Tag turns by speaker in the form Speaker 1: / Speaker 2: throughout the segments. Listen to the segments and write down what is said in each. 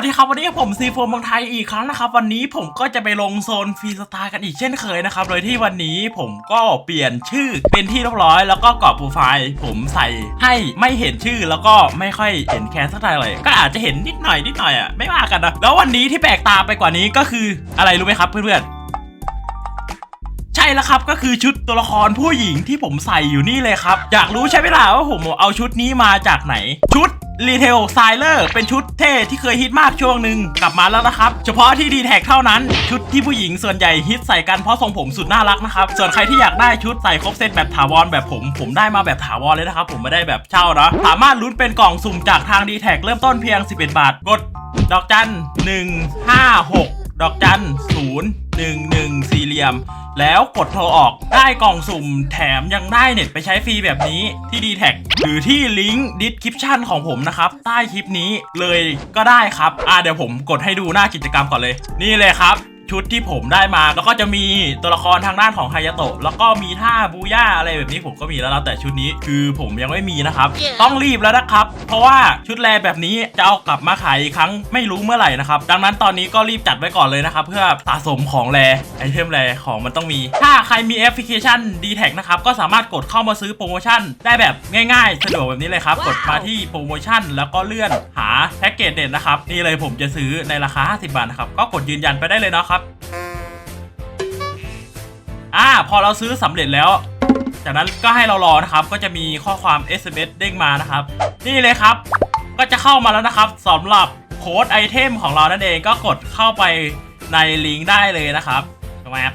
Speaker 1: วัสดีครับวันนี้ผมซีโฟมบางไทยอีกครั้งนะครับ วันนี้ผมก็จะไปลงโซนฟรีสไตล์กันอีกเช่นเคยนะครับ โดยที่วันนี้ผมก็เปลี่ยนชื่อเป็นที่เรียบร้อย แล้วก็กรอบโปรไฟล์ผมใส่ให้ไม่เห็นชื่อแล้วก็ไม่ค่อยเห็นแคสสักเท่าไหร่ก็อาจจะเห็นนิดหน่อยนิดหน่อยอะไม่ว่ากันนะแล้ววันนี้ที่แปลกตาไปกว่านี้ก็คืออะไรรู้ไหมครับเพื่อนๆ ช่แล้วครับก็คือชุดตัวละครผู้หญิงที่ผมใส่อยู่นี่เลยครับ อยากรู้ใช่ไหมล่ะว่าผมเอาชุดนี้มาจากไหน ชุดรีเทลไซเลอร์เป็นชุดเท่ที่เคยฮิตมากช่วงหนึ่งกลับมาแล้วนะครับ เฉพาะที่ดีแท็กเท่านั้น ชุดที่ผู้หญิงส่วนใหญ่ฮิตใส่กันเพราะทรงผมสุดน่ารักนะครับ ส่วนใครที่อยากได้ชุดใส่ครบเซตแบบถาวรแบบผม ผมได้มาแบบถาวรเลยนะครับ ผมไม่ได้แบบเช่านะสามารถลุ้นเป็นกล่องสุ่มจากทางดีแท็กเริ่มต้นเพียง 11 บาท กด ดอกจัน156 ดอกจันศูนย์หนึ่งหนึ่งสี่เหลี่ยม แล้วกดโทรออกได้กล่องสุ่มแถมยังได้เน็ตไปใช้ฟรีแบบนี้ที่ดีแท็หรือที่ลิงก์ดิสคริปชันของผมนะครับ ใต้คลิปนี้เลยก็ได้ครับ อ่าเดี๋ยวผมกดให้ดูหน้ากิจกรรมก่อนเลย นี่เลยครับ ชุดที่ผมได้มา แล้วก็จะมีตัวละครทางด้านของไฮยาโตะแล้วก็มีท่าบูย่าอะไรแบบนี้ผมก็มีแล้วนะแต่ชุดนี้คือผมยังไม่มีนะครับ ต้องรีบแล้วนะครับ เพราะว่าชุดแรแบบนี้จะเอากลับมาขายอีกครั้งไม่รู้เมื่อไหร่นะครับ ดังนั้นตอนนี้ก็รีบจัดไว้ก่อนเลยนะครับ เพื่อสะสมของแรไอเทมแรของมันต้องมี ถ้าใครมีแอปพลิเคชัน d t แทนะครับก็สามารถกดเข้ามาซื้อโปรโมชั่น ได้แบบง่ายๆ สะดวกแบบนี้เลยครับ กดมาที่โปรโมชั่น แล้วก็เลื่อนหาแพ็กเกจเด็ดนะครับนี่เลยผมจะซื้อในราคา 50 บาทนะครับก็กดยืนยันไปได้เลยนะครับอ่า พอเราซื้อสำเร็จแล้ว จากนั้นก็ให้เรารอนะครับ ก็จะมีข้อความ SMS เด้งมานะครับ นี่เลยครับ ก็จะเข้ามาแล้วนะครับสำหรับโค้ดไอเทมของเรานั่นเองก็กดเข้าไปในลิงก์ได้เลยนะครับตรงไหมครับ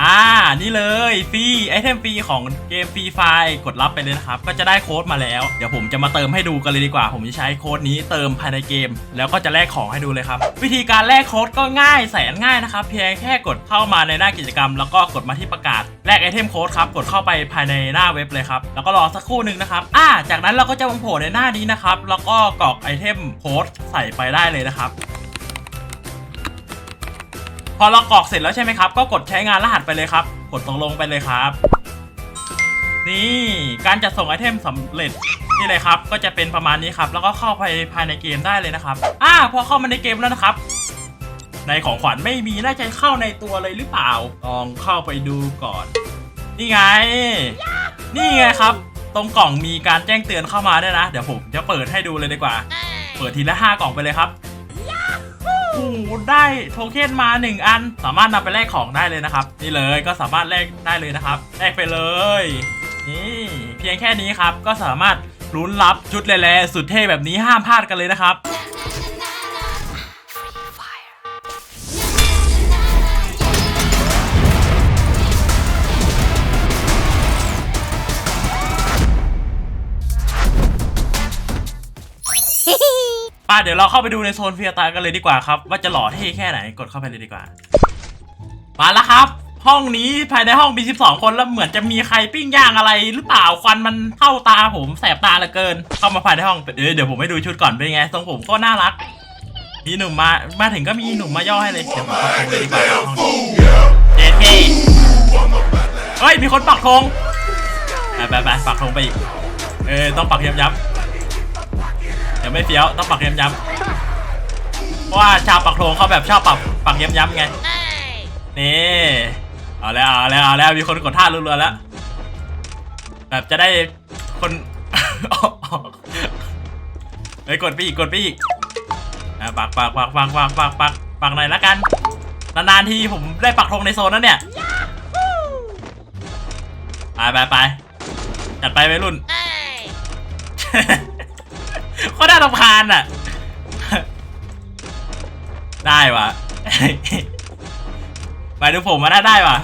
Speaker 1: อ่า นี่เลยฟรีไอเทมฟรีของเกมฟรีไฟกดรับไปเลยนะครับ ก็จะได้โค้ดมาแล้ว เดี๋ยวผมจะมาเติมให้ดูกันเลยดีกว่า ผมจะใช้โค้ดนี้เติมภายในเกม แล้วก็จะแลกของให้ดูเลยครับ วิธีการแลกโค้ดก็ง่ายแสนง่ายนะครับ เพียงแค่กดเข้ามาในหน้ากิจกรรม แล้วก็กดมาที่ประกาศแลกไอเทมโค้ดครับ กดเข้าไปภายในหน้าเว็บเลยครับ แล้วก็รอสักครู่หนึ่งนะครับ อ่า จากนั้นเราก็จะมาโผล่ในหน้านี้นะครับ แล้วก็กรอกไอเทมโค้ดใส่ไปได้เลยนะครับ พอเรากรอกเสร็จแล้วใช่ไหมครับ ก็กดใช้งานรหัสไปเลยครับ กดตกลงไปเลยครับ นี่การจัดส่งไอเทมสำเร็จนี่เลยครับ ก็จะเป็นประมาณนี้ครับ แล้วก็เข้าไปภายในเกมได้เลยนะครับอ่าพอเข้ามาในเกมแล้วนะครับ ในของขวัญไม่มีน่าจะเข้าในตัวเลยหรือเปล่าลองเข้าไปดูก่อน นี่ไง นี่ไงครับ ตรงกล่องมีการแจ้งเตือนเข้ามาด้วยนะ เดี๋ยวผมจะเปิดให้ดูเลยดีกว่า เปิดทีละห้ากล่องไปเลยครับ หได้โทเค็นมา 1 อัน สามารถนำไปแลกของได้เลยนะครับ นี่เลยก็สามารถแลกได้เลยนะครับแลกไปเลยนี่เพียงแค่นี้ครับก็สามารถลุ้นรับชุดแร่ๆสุดเท่แบบนี้ห้ามพลาดกันเลยนะครับ ป้าเดี๋ยวเราเข้าไปดูในโซนเฟียตากันเลยดีกว่าครับ ว่าจะหล่อเท่แค่ไหนกดเข้าไปเลยดีกว่า มาแล้วครับ ห้องนี้ภายในห้องมี 12 คนแล้วเหมือนจะมีใครปิ้งย่างอะไร หรือเปล่าควันมันเข้าตาผมแสบตาเหลือเกิน เข้ามาภายในห้องเดี๋ยวเดี๋ยวผมให้ดูชุดก่อนเป็นไงทรงผมก็น่ารักมีหนุ่มมา มาถึงก็มีหนุ่มมาย่อให้เลย เดี๋ยวผมปักธงเลยดีกว่าห้องนี้เจเคเฮ้ยมีคนปักธงไปไปไปปักธงไปอีกเออต้องปักย้ำๆเดี๋ ยวไม่เฟี้ยวต้องปักย้ำๆเพราะว่าชาวปักโทงเขาแบบชอบปักปักย้ำๆไงนี่เอาแล้วเอาแล้วเอาแล้วมีคนกดท่ารัวๆแล้วแบบจะได้คนเฮ้ยกดไปอีกกดไปอีกอะปักปักปักปักปักปักปักปักหน่อยละกันนานๆทีผมได้ปักธงในโซนนั้นเนี่ยไปไปไปจัดไปไปรุ่น ก็น่ารำคาญอะ ได้วะไปดูผมมาได้ได้วะ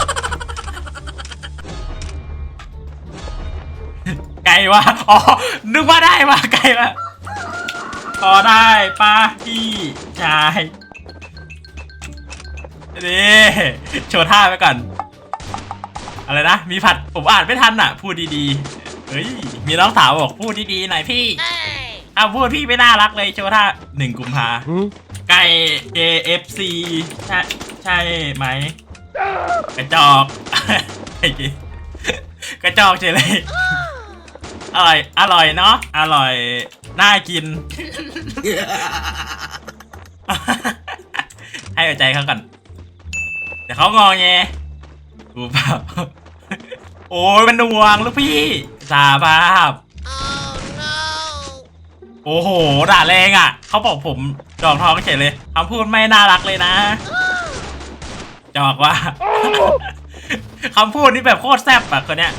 Speaker 1: ไกลวะอ๋อ นึกว่าได้วะไกลวะพอได้ป้าพี่ชายนี่โชว์ท่าไปก่อน อะไรนะ มีผัดผมอ่านไม่ทันอะ พูดดีๆ เฮ้ย มีน้องสาวบอกพูดดีๆหน่อยพี่ เอาพูดพี่ไม่น่ารักเลยโชว์ท่าหนึ่งกุมภาไก่ JFC ใช่ใช่ไหม กระจอกไอ้กี้กระจอกเฉยเลย อร่อย อร่อยเนาะ อร่อย น่ากิน ให้หัวใจเขาก่อนเดี๋ยวเขางอแงดูเปล่าโอ้ยมันหน่วงลูกพี่ สาภาพ โอ้โห ด่าแรงอะ เขาบอกผมจอกท้องเฉยเลยคำพูดไม่น่ารักเลยนะ จอกว่า คำพูดนี่แบบโคตรแซ่บอะคนเนี้ย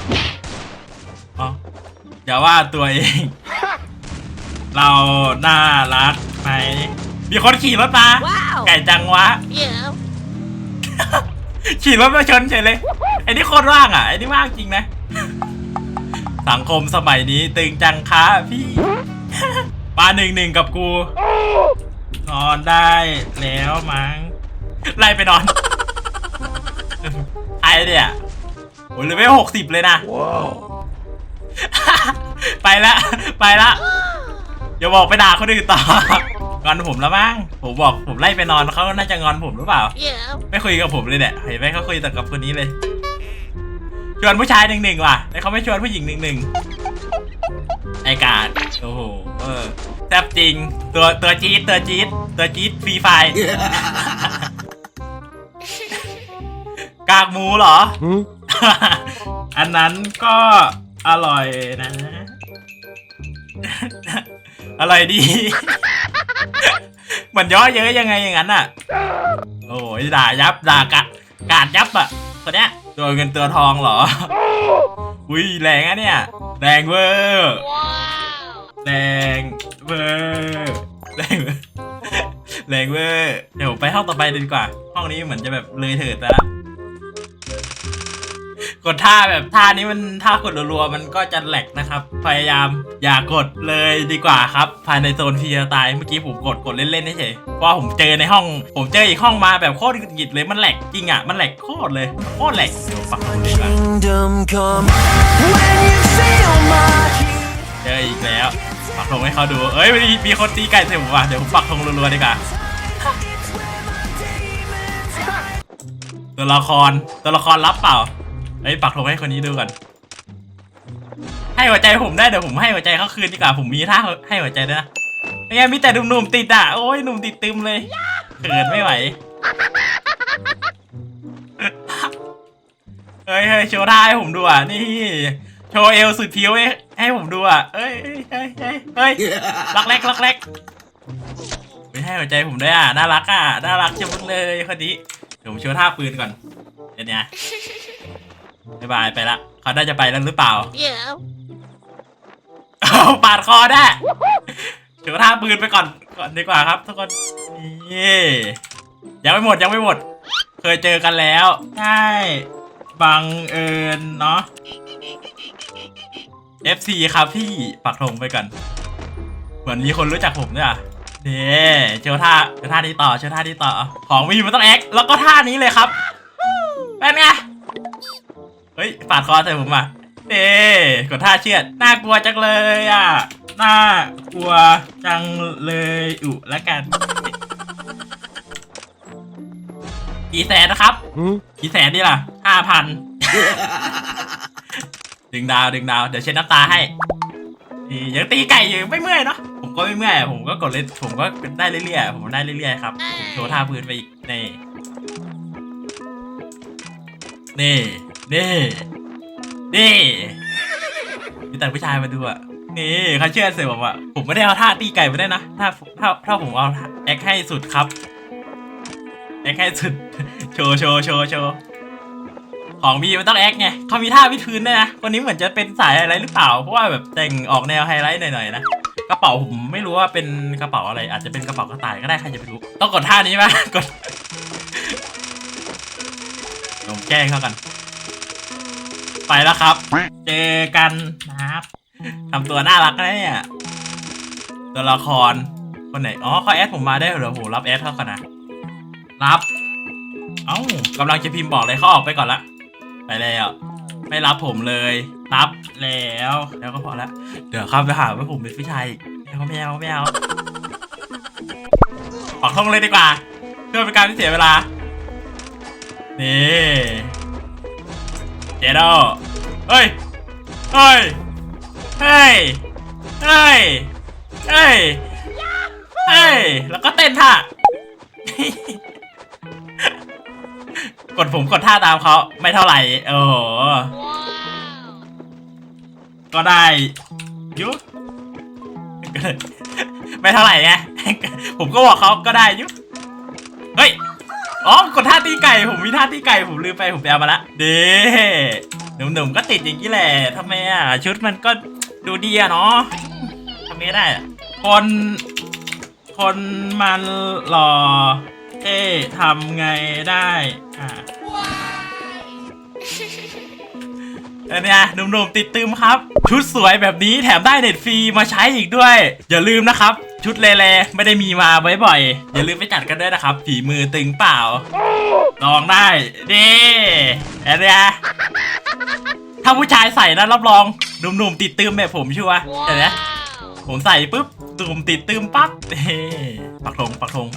Speaker 1: อ๋ออย่าว่าตัวเอง เราน่ารักไหมมีคนขี่รถมา
Speaker 2: Wow.
Speaker 1: ไก่จังวะ
Speaker 2: Yeah.
Speaker 1: ขี่รถมาชนเฉยเลย ไอ้นี่โคตรว่างอะ ไอ้นี่ว่างจริงนะ สังคมสมัยนี้ตึงจังคะพี่ มาหนึ่งหนึ่งกับกูนอนได้แล้วมั้งไล่ไปนอน ไอเนี่ยโอ้ยเลเวลหกสิบเลยนะ ไปละไปละอย่าบอกไปด่าคนอื่นต่องอนผมแล้วมั้งผมบอกผมไล่ไปนอนเขาน่าจะงอนผมหรือเปล่า
Speaker 2: Yeah.
Speaker 1: ไม่คุยกับผมเลยเนี่ยเห็นไหมเขาคุยแต่กับคนนี้เลย ชวนผู้ชายหนึ่งหนึ่งว่ะแต่เขาไม่ชวนผู้หญิงหนึ่งหนึ่ง ไอกาดโอ้โหเออแซ่บจริง ตัวตัวจี๊ดตัวจี๊ดตัวจี๊ดฟรีไฟกากหมูเหรอ อันนั้นก็อร่อยนะ อร่อยดี มันย่อเยอะยังไงอย่างนั้นอะ โอ้ยด่ายับด่ากะกาดยับอะคนเนี้ย ตัวเงินตัวทองเหรอ อุ้ยแรงอะเนี่ย แรงเวอร์
Speaker 2: Wow.
Speaker 1: แรงเวอร์แรงเวอร์แรงเวอร์เดี๋ยวไปห้องต่อไปดีกว่า ห้องนี้เหมือนจะแบบเลยเถิดไปละ กดท่าแบบท่านี้มันท่ากดรัวๆมันก็จะแหลกนะครับ พยายามอย่ากดเลยดีกว่าครับ ภายในโซนฟรีสไตล์เมื่อกี้ผมกดกดเล่นๆเฉยๆเพราะว่าผมเจอในห้อง ผมเจออีกห้องมาแบบโคตรหงิดเลยมันแหลกจริงอะมันแหลกโคตรเลยโคตรแหลกเดี๋ยวปักตรงนี้ก่อน
Speaker 3: Kingdom come when you feel my heat.
Speaker 1: เจออีกแล้ว ปักธงให้เขาดู เอ้ยมีมีคนตีไก่ใส่ผมว่ะเดี๋ยวผมปักธงรัวๆดีกว่าตัวละครตัวละครรับเปล่า เอ้ยปักธงให้คนนี้ดูก่อน ให้หัวใจผมได้เดี๋ยวผมให้หัวใจเขาคืนดีกว่าผมมีท่าให้หัวใจด้วยนะไม่งั้นมีแต่หนุ่มๆติดอะโอ้ยหนุ่มติดตึมเลยเขินไม่ไหวเฮ้ยเฮ้ยโชว์ท่าให้ผมดูอะนี่โชว์เอวสุดผิวให้ให้ผมดูอะเอ้ยเฮ้ยเฮ้ยเฮ้ยเฮ้ยล็อกเล็กล็อกเล็กไม่ให้หัวใจผมด้วยอะน่ารักอะน่ารักจังเลยคนนี้เดี๋ยวผมโชว์ท่าปืนก่อนเดี๋ยวนี้ บ๊ายบายไปละเขาได้จะไปแล้วหรือเปล่า
Speaker 2: Yeah.
Speaker 1: เอาปาดคอได้โชว์ท่าปืนไปก่อนก่อนดีกว่าครับทุกคนนี่ยังไม่หมดยังไม่หมด เคยเจอกันแล้วใช่บังเอิญเนาะ FC ครับพี่ปักธงไปก่อน เหมือนมีคนรู้จักผมด้วยอะนี่เชว์ท่าเชว์ท่านี้ต่อเชว์ท่านี้ต่อ ของมีมันต้องแอคแล้วก็ท่านี้เลยครับเป็นไง เฮ้ยปาดคอใส่ผมอะเน่กดท่าเชือดน่ากลัวจังเลยอะน่ากลัวจังเลยอุแล้วกันกี่แสนนะครับ
Speaker 3: Hmm?
Speaker 1: กี่แสนนี่ล่ะห้าพันดึงดาวดึงดาวเดี๋ยวเช็ดน้ำตาให้นี่ยังตีไก่อยู่ไม่เมื่อยเนาะผมก็ไม่เมื่อยผมก็กดเล่นผมก็ได้เรื่อยๆผมได้เรื่อยๆครับโชว์ท่าพื้นไปอีกนี่นี่ นี่นี่มีแต่ผู้ชายมาดูอะนี่เขาเชื่อเสร็จผมอะผมไม่ได้เอาท่าตีไก่มาได้นะถ้าถ้าถ้าผมเอาแอคให้สุดครับแอคให้สุดโชว์โชว์โชว์โชว์ของมีมันต้องแอคไงเขามีท่าวิดพื้นด้วยนะคนนี้เหมือนจะเป็นสายอะไรหรือเปล่า เพราะว่าแบบแต่งออกแนวไฮไลท์หน่อยๆนะกระเป๋าผมไม่รู้ว่าเป็นกระเป๋าอะไร อาจจะเป็นกระเป๋ากระต่ายก็ได้ใครจะไปรู้ต้องกดท่านี้ไหมกดผมแกล้งเขากัน ไปแล้วครับ เจอกันนะครับทำตัวน่ารักนะเนี่ยตัวละครคนไหน อ๋อเขาแอดผมมาได้เหรอโหรับแอดเขาก่อนนะรับ เอ้ากำลังจะพิมพ์บอกเลยเขาออกไปก่อนละ ไปแล้วไม่รับผมเลย รับแล้ว แล้วก็พอละ เดี๋ยวครับไปหาว่าผมเป็นผู้ชายอีกไม่เอาไม่เอาไม่เอาปักท่องเลยดีกว่า เพื่อเป็นการไม่เสียเวลา นี่ เจโดเฮ้ย เฮ้ย เฮ้ย เฮ้ยเอ้ยเอ้ย แล้วก็เต้นท่ากดผมกดท่าตามเขาไม่เท่าไหร่ โอ้โห ก็ได้ยุไม่เท่าไหร่ไง ผมก็บอกเขาก็ได้ยุเฮ้ย อ๋อกดท่าตีไก่ผมมีท่าตีไก่ผมลืมไปผมไปเอามาละเด้หนุ่มๆก็ติดอย่างนี้แหละทำไมอะชุดมันก็ดูดีอะเนาะทำไมได้คนคนมันหล่อเอ๊ะทำไงได้อ่า ออเนี่ยหนุ่มๆติดตึมครับ ชุดสวยแบบนี้แถมได้เน็ตฟรีมาใช้อีกด้วย อย่าลืมนะครับ ชุดเลเลไม่ได้มีมาบ่อยๆอย่าลืมไปจัดกันด้วยนะครับ ฝีมือตึงเปล่าลองได้ดีเอ็นเนี่ยถ้าผู้ชายใส่นะรับรองหนุ่มๆติดตึมแบบผมชัวร์เห็นไหมผมใส่ปุ๊บตุ่มติดตึมปั๊บเฮ้ปักธงปักธง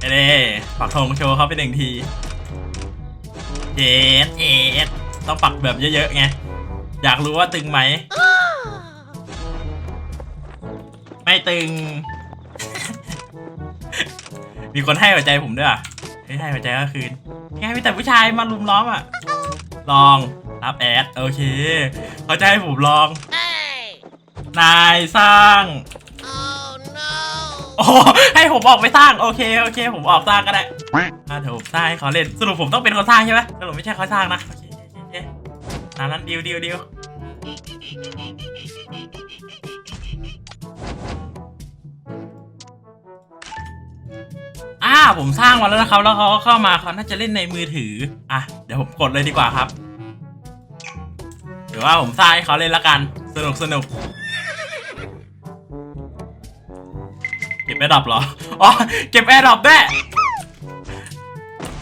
Speaker 1: เด้ปักธงโชว์เขาไปหนึ่งทีเย็ดเย็ด ต้องปักแบบเยอะๆไง อยากรู้ว่าตึงไหม ไม่ตึง มีคนให้หัวใจผมด้วยอะเฮ้ยให้หัวใจก็คืนไงมีแต่ผู้ชายมาลุมล้อมอะ ลองรับแอด โอเค เขาจะให้ผมลอง นายสร้างโอ้ให้ผมออกไปสร้าง โอเคโอเค ผมออกสร้างก็ได้อะเดี๋ยวผมสร้างให้เขาเล่นสรุปผมต้องเป็นคนสร้างใช่ไหมสรุปไม่ใช่เขาสร้างนะโอเคโอเคโอเค ตามนั้นดีลดีลดีลอ่าผมสร้างมาแล้วนะครับ แล้วเขาก็เข้ามาเขาน่าจะเล่นในมือถือ อะ เดี๋ยวผมกดเลยดีกว่าครับหรือว่าผมสร้างให้เขาเล่นละกัน สนุกสนุกเก็บแอร์ดรอปเหรอ อ๋อ เก็บแอร์ดรอปด้วย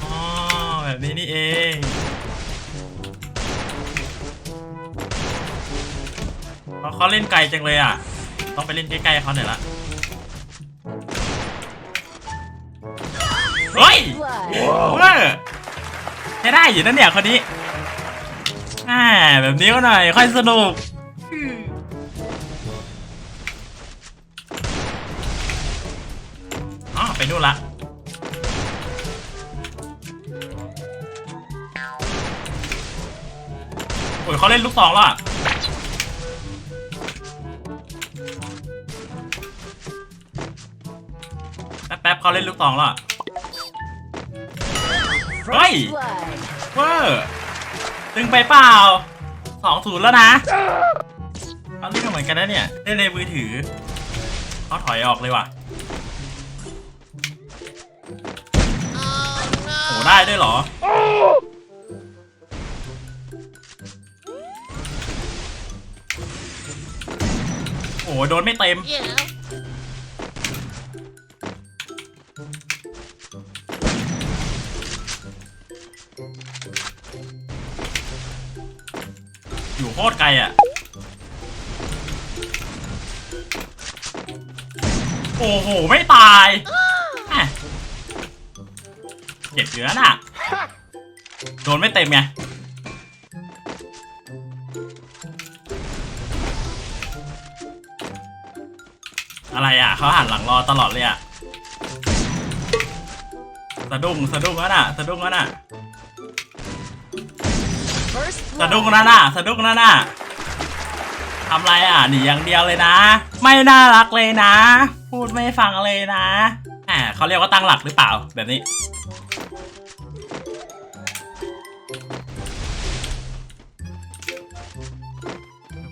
Speaker 1: อ๋อแบบนี้นี่เอง เขาเขาเล่นไกลจังเลยอะ ต้องไปเล่นใกล้ๆเขาหน่อยละเฮ้ย
Speaker 3: Blood.
Speaker 1: เว้ยใช้ได้อยู่นั่นเนี่ยคนนี้อ่าแบบนี้ก็หน่อยค่อยสนุก อ๋อ ไปนู่นละโอ้ยเขาเล่นลูกสองแล้ว เขาเล่นลูกสองแล้วอะเฮ้ย เวอร์ตึงไปเปล่าสองศูนย์แล้วนะเขาเล่นเหมือนกันนะเนี่ย เล่นในมือถือเขาถอยออกเลยว่ะ โอ้ได้ด้วยเหรอ โอ้โดนไม่เต็มอ ตรไกลอะ โอ้โห ไม่ตายเจ็บอยู่นั่นอะ โดนไม่เต็มไง อะไรอะ เขาหันหลังรอตลอดเลยอะ สะดุ้ง สะดุ้งแล้วน่ะ สะดุ้งแล้วน่ะ สะดุ้ง
Speaker 3: blood.
Speaker 1: นั่นน่ะสะดุ้งนั่นน่ะทำไรอะหนีอย่างเดียวเลยนะ ไม่น่ารักเลยนะ พูดไม่ฟังเลยนะแหมเขาเรียกว่าตั้งหลักหรือเปล่าแบบนี้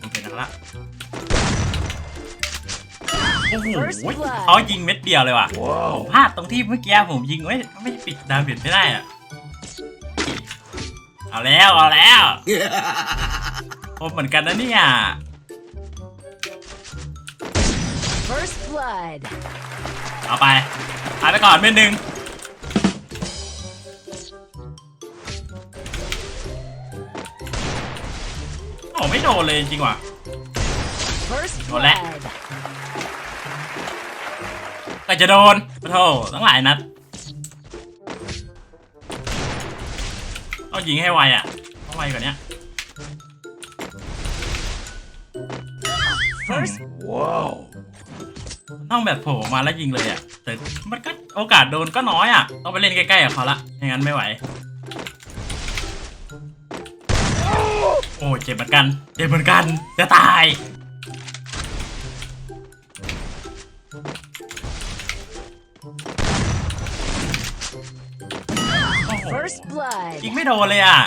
Speaker 1: ผมเห็นแล้วละโอ้โห
Speaker 3: First blood
Speaker 1: เขายิงเม็ดเดียวเลยว่ะผมพลาดตรงที่เมื่อกี้ผมยิงไม่ไม่ปิดดาเมจไม่ได้อะ เอาแล้วเอาแล้วผมเหมือนกันนะเนี่ย
Speaker 3: First blood.
Speaker 1: เอาไปเอาไปก่อนเม็ดหนึ่งโอ้ไม่โดนเลยจริงว่ะ
Speaker 3: First
Speaker 1: Ủa lẹ.
Speaker 3: blood.
Speaker 1: ก็จะโดนโอ้โธ่ตั้งหลายนัด ต้องยิงให้ไวอะต้องไวกว่านี้
Speaker 3: First
Speaker 2: Whoa.
Speaker 1: ต้องแบบโผล่มาแล้วยิงเลยอะ แต่มันก็โอกาสโดนก็น้อยอะ ต้องไปเล่นใกล้ๆกับเขาละไม่งั้นไม่ไหว โอ้ยเจ็บเหมือนกัน เจ็บเหมือนกัน จะตาย
Speaker 2: First blood.
Speaker 1: ยิงไม่โดนเลยอะ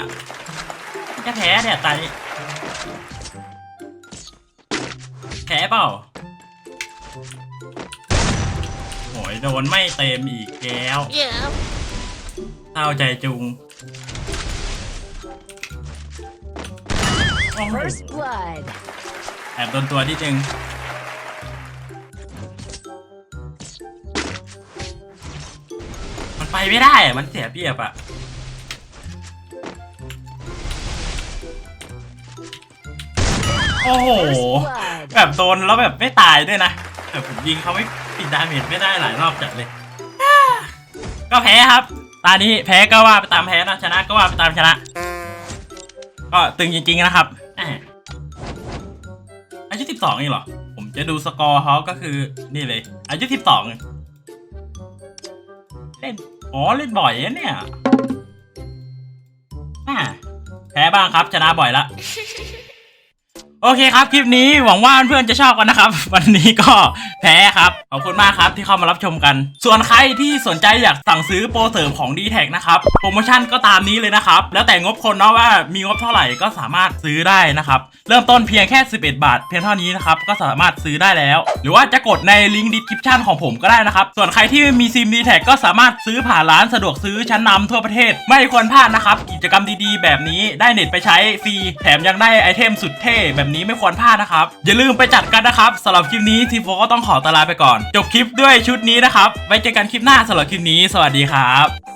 Speaker 1: จะแพ้เนี่ยตายนี่แพ้เปล่าโหยโดนไม่เต็มอีกแล้ว
Speaker 2: Yeah.
Speaker 1: เศร้าใจจุงโอ้โห
Speaker 2: First blood.
Speaker 1: แอบโดนตัวที่จึงมันไปไม่ได้อะมันเสียเปรียบอะ โอ้โห แบบโดนแล้วแบบไม่ตายด้วยนะ แต่ผมยิงเขาไม่ปิดดาเมจไม่ได้หลายรอบจัดเลย ก็แพ้ครับ ตานี้แพ้ก็ว่าไปตามแพ้นะชนะก็ว่าไปตามชนะ ก็ตึงจริงๆนะครับอายุสิบสองเองเหรอ ผมจะดูสกอร์เขาก็คือนี่เลย อายุสิบสองเล่น อ๋อ เล่นบ่อยเนี่ยแพ้บ้างครับ ชนะบ่อยละ โอเคครับ คลิปนี้หวังว่าเพื่อนๆจะชอบกันนะครับ วันนี้ก็แพ้ครับ อบคุณมากครับที่เข้ามารับชมกัน ส่วนใครที่สนใจอยากสั่งซื้อโปรเสริมของ d t แทนะครับ โปรโมชั่นก็ตามนี้เลยนะครับ แล้วแต่งบคนเนาะว่ามีงบเท่าไหร่ก็สามารถซื้อได้นะครับ เริ่มต้นเพียงแค่ 11 บาท เพียงเท่านี้นะครับ ก็สามารถซื้อได้แล้ว หรือว่าจะกดในลิงก์ดีสคริปชันของผมก็ได้นะครับ ส่วนใครที่มีซิม d t แทก็สามารถซื้อผ่านร้านสะดวกซื้อชั้นนำทั่วประเทศ ไม่ควรพลาดนะครับ กิจกรรมดีๆ แบบนี้ได้เน็ตไปใช้ฟรีแถมยังได้ไอเทมสุดเท่แบบนี้ไม่ควรพลาดนะครับอย่าลืมไปจัดกันนะครับสำหรับคลิปนี้ทีโฟก็ต้องขอตลาไปก่อนจบคลิปด้วยชุดนี้นะครับ ไว้เจอกันคลิปหน้าสำหรับคลิปนี้ สวัสดีครับ